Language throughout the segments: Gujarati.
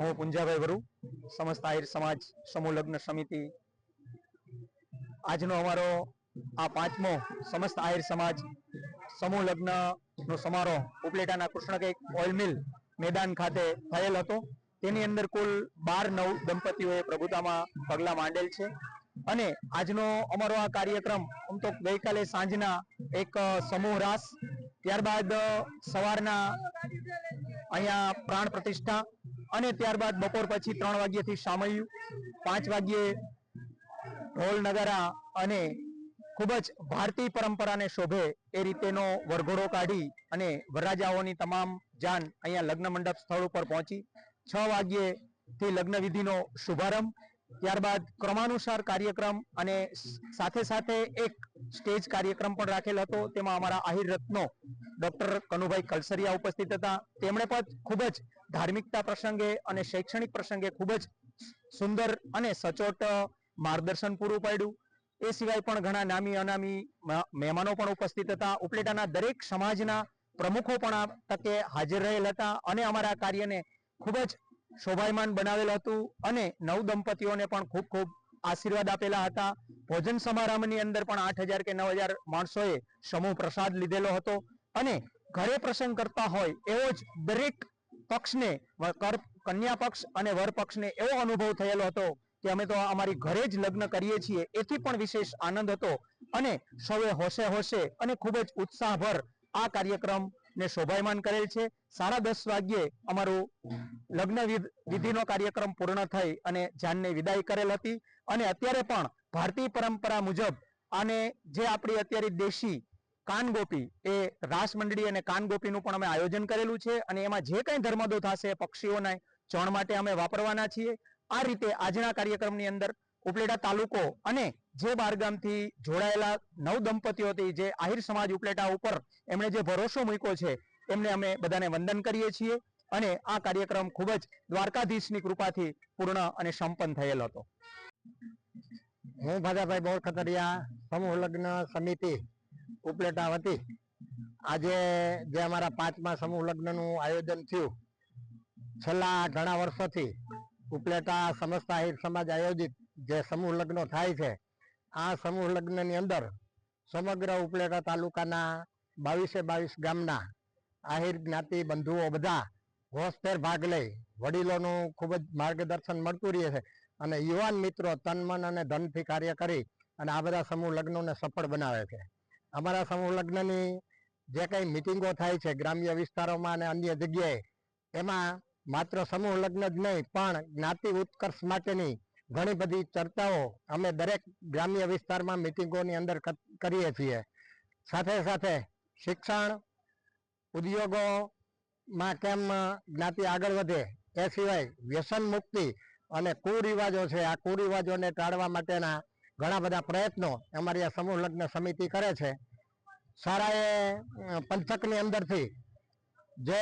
હું પુંજાભાઈ વરુ, સમસ્ત આહિર સમાજ સમૂહ લગ્ન સમિતિ. આજનો અમારો આ પાંચમો સમસ્ત આહિર સમાજ સમૂહ લગ્ન નો સમારોહ ઉપલેટાના કૃષ્ણકેક ઓઇલ મિલ મેદાન ખાતે થયેલ હતો. તેની અંદર કુલ બાર નવ દંપતીઓએ પ્રભુતામાં પગલા માંડેલ છે. અને આજનો અમારો આ કાર્યક્રમ આમ તો ગઈકાલે સાંજના એક સમૂહ રાસ, ત્યારબાદ સવારના અહીંયા પ્રાણ પ્રતિષ્ઠા અને ત્યારબાદ બપોર પછી ત્રણ વાગ્યેથી સામયું. પાંચ વાગ્યે ઢોલ નગારા અને ખૂબ જ ભારતીય પરંપરાને શોભે એ રીતેનો વરઘોડો કાઢી અને વરરાજાઓની તમામ જાન અહીંયા લગ્ન મંડપ સ્થળ ઉપર પહોંચી. છ વાગ્યેથી લગ્ન વિધિનો શુભારંભ. ત્યારબાદ ક્રમાનુસાર કાર્યક્રમ અને સાથે સાથે એક સ્ટેજ કાર્યક્રમ પણ રાખેલ હતો. તેમાં અમારા આહિર રત્નો ડોક્ટર કનુભાઈ કલસરિયા ઉપસ્થિત હતા. તેમણે પણ ખૂબ જ ધાર્મિકતા પ્રસંગે અને શૈક્ષણિક પ્રસંગે ખૂબ જ સુંદર અને સચોટ માર્ગદર્શન પૂરું પાડ્યું. એ સિવાય પણ ઘણા નામી અનામી મહેમાનો પણ ઉપસ્થિત હતા. ઉપલેટાના દરેક સમાજના પ્રમુખો પણ આ તકે હાજર રહેલ હતા અને અમારા કાર્યને ખૂબ જ શોભાયમાન બનાવેલ હતું અને નવ દંપતીઓને પણ ખૂબ ખૂબ આશીર્વાદ આપેલા હતા. ભોજન સમારંભની અંદર પણ આઠ હજાર કે નવ હજાર માણસોએ સમૂહ પ્રસાદ લીધેલો હતો અને ઘરે પ્રસંગ કરતા હોય એવો જ દરેક પક્ષને કન્યા પક્ષ અને વર પક્ષને એવો અનુભવ થયેલો હતો કે અમે તો અમારી ઘરે જ લગ્ન કરીએ છીએ. એથી પણ વિશેષ આનંદ હતો અને સૌએ હોશે હોશે અને ખૂબ જ ઉત્સાહભર આ કાર્યક્રમ ને શોભાયમાન કરેલ છે. સાડા દસ વાગ્યે અમારું લગ્ન વિધિનો કાર્યક્રમ પૂર્ણ થઈ અને જાનને વિદાય કરેલ હતી. અને અત્યારે પણ ભારતીય પરંપરા મુજબ આને જે આપણી અત્યારે દેશી કાનગોપી, એ રાસ મંડળી અને કાનગોપીનું પણ અમે આયોજન કરેલું છે અને એમાં જે કંઈ ધર્મદો થશે, પક્ષીઓને ચણ માટે અમે વાપરવાના છીએ. આ રીતે આજના કાર્યક્રમની અંદર ઉપલેટા તાલુકો અને જે બારગામથી જોડાયેલા નવ દંપતીઓ હતી, જે આહિર સમાજ ઉપલેટા ઉપર એમણે જે ભરોસો મૂક્યો છે, એમને અમે બધાને વંદન કરીએ છીએ અને આ કાર્યક્રમ ખૂબ જ દ્વારકાધીશની કૃપાથી પૂર્ણ અને સંપન્ન થયેલ હતો. હું ભાજાભાઈ બોર સમૂહ લગ્ન સમિતિ. ઉપલેટા વતી આજે જે અમારા પાંચમા સમૂહ લગ્નનું આયોજન થયું, છેલ્લા ઘણા વર્ષોથી ઉપલેટા સમસ્ત સમાજ આયોજિત જે સમૂહ લગ્નો થાય છે, આ સમૂહ લગ્નની અંદર સમગ્ર ઉપલેટા તાલુકાના બાવીસે બાવીસ ગામના આહિર જ્ઞાતિ બંધુઓ બધા હોશભેર ભાગ લઈ વડીલોનું ખૂબ જ માર્ગદર્શન મળતું રહે છે અને યુવાન મિત્રો તન મન અને ધનથી કાર્ય કરી અને આ બધા સમૂહ લગ્નોને સફળ બનાવે છે. અમારા સમૂહ જે કંઈ મિટિંગો થાય છે ગ્રામ્ય વિસ્તારોમાં અને અન્ય જગ્યાએ, એમાં માત્ર સમૂહ લગ્ન જ નહીં, પણ જ્ઞાતિ ઉત્કર્ષ માટેની ઘણી બધી ચર્ચાઓ અમે દરેક ગ્રામ્ય વિસ્તારમાં મિટિંગોની અંદર કરીએ છીએ. સાથે સાથે શિક્ષણ, ઉદ્યોગોમાં કેમ જ્ઞાતિ આગળ વધે એ સિવાય વ્યસન મુક્તિ અને કુરિવાજો છે. આ કુરિવાજોને ટાળવા માટેના ઘણા બધા પ્રયત્નો અમારી આ સમૂહ લગ્ન સમિતિ કરે છે. શાળાએ પંથકની અંદરથી જે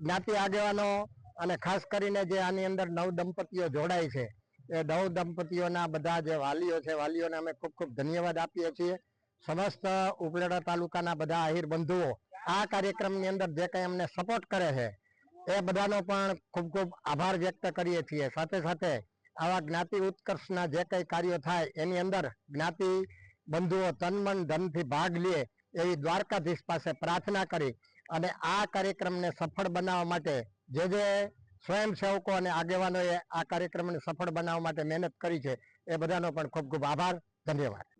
જ્ઞાતિ આગેવાનો અને ખાસ કરીને જે આની અંદર નવ દંપતીઓ જોડાય છે, એ નવ દંપતીઓના બધા જે વાલીઓ છે, વાલીઓને અમે ખૂબ ખૂબ ધન્યવાદ આપીએ છીએ. સમસ્ત ઉપલેટા તાલુકાના બધા આહિર બંધુઓ આ કાર્યક્રમની અંદર જે કંઈ અમને સપોર્ટ કરે છે, એ બધાનો પણ ખૂબ ખૂબ આભાર વ્યક્ત કરીએ છીએ. સાથે સાથે આવા જ્ઞાતિ ઉત્કર્ષના જે કંઈ કાર્યો થાય, એની અંદર જ્ઞાતિ બંધુઓ તનમન ધનથી ભાગ લે એવી દ્વારકાધીશ પાસે પ્રાર્થના કરી અને આ કાર્યક્રમને સફળ બનાવવા માટે જે જે સ્વયંસેવકો અને આગેવાનોએ આ કાર્યક્રમને સફળ બનાવવા માટે મહેનત કરી છે, એ બધાનો પણ ખૂબ ખૂબ આભાર, ધન્યવાદ.